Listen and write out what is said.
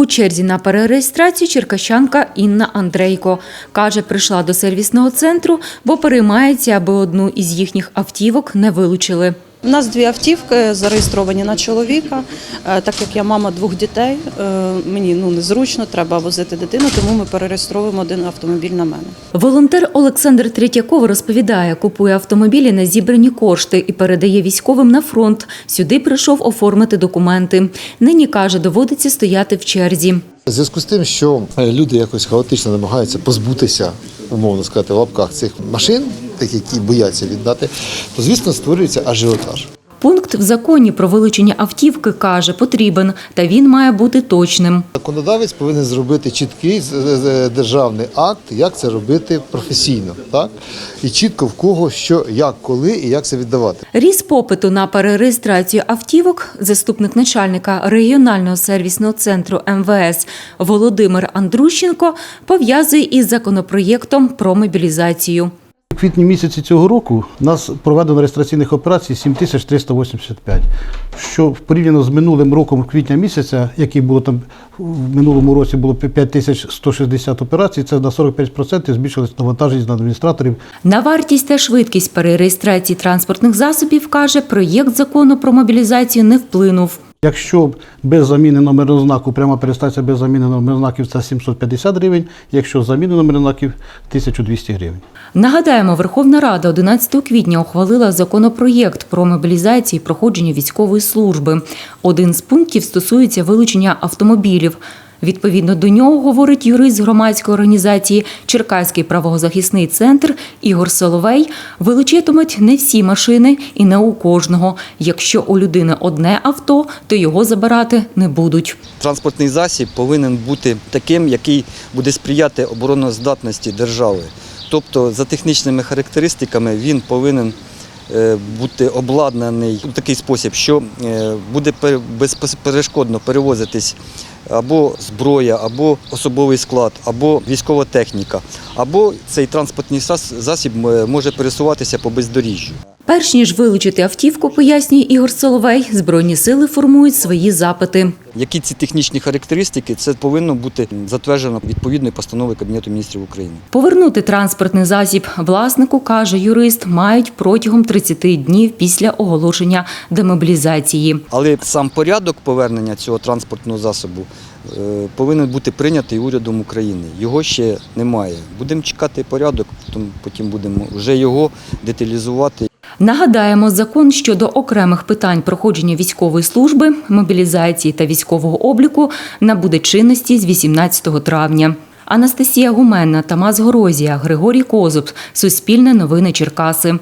У черзі на перереєстрацію черкащанка Інна Андрейко. Каже, прийшла до сервісного центру, бо переймається, аби одну із їхніх автівок не вилучили. У нас дві автівки зареєстровані на чоловіка. Е, Так як я мама двох дітей, е, мені ну незручно, треба возити дитину, тому ми перереєстровуємо один автомобіль на мене. Волонтер Олександр Третьяков розповідає, купує автомобілі на зібрані кошти і передає військовим на фронт. Сюди прийшов оформити документи. Нині каже, доводиться стояти в черзі. В зв'язку з тим, що е, люди якось хаотично намагаються позбутися, умовно сказати, в лапках цих машин, тих, які бояться віддати, то звісно створюється ажіотаж. Пункт в законі про вилучення автівки каже, потрібен, та він має бути точним. Законодавець повинен зробити чіткий державний акт, як це робити професійно, так і чітко в кого, що, як, коли і як це віддавати. Ріст попиту на перереєстрацію автівок заступник начальника регіонального сервісного центру МВС Володимир Андрущенко пов'язує із законопроєктом про мобілізацію. Квітні місяці цього року у нас проведено реєстраційних операцій 7385, що порівняно з минулим роком квітня місяця, який було там в минулому році було 5160 операцій, це на 45% збільшилось навантаження на адміністраторів На вартість та швидкість перереєстрації транспортних засобів каже, проєкт закону про мобілізацію не вплинув. Якщо без заміни номерного знаку, пряма перестація без заміни номерних знаків це 750 гривень, якщо з заміни номерних знаків 1200 гривень. Нагадаємо, Верховна Рада 11 квітня ухвалила законопроєкт про мобілізацію і проходження військової служби. Один з пунктів стосується вилучення автомобілів. Відповідно до нього, говорить юрист громадської організації Черкаський правозахисний центр Ігор Соловей, вилучитимуть не всі машини і не у кожного. Якщо у людини одне авто, то його забирати не будуть. Транспортний засіб повинен бути таким, який буде сприяти обороноздатності держави. Тобто, за технічними характеристиками він повинен е, бути обладнаний у такий спосіб, що е, буде пер- безперешкодно перевозитись або зброя, або особовий склад, або військова техніка, або цей транспортний засіб може пересуватися по бездоріжжю. Перш ніж вилучити автівку, пояснює Ігор Соловей, збройні сили формують свої запити. Які ці технічні характеристики, це повинно бути затверджено відповідною постановою Кабінету міністрів України. Повернути транспортний засіб власнику, каже юрист, мають протягом 30 днів після оголошення демобілізації. Але сам порядок повернення цього транспортного засобу е, повинен бути прийнятий урядом України. Його ще немає. Будемо чекати порядок, потім- потім будемо вже його деталізувати. Нагадаємо, закон щодо окремих питань проходження військової служби, мобілізації та військового обліку набуде чинності з 18 травня. Анастасія Гуменна, Тамас Горозія, Григорій Козуб. Суспільне новини Черкаси.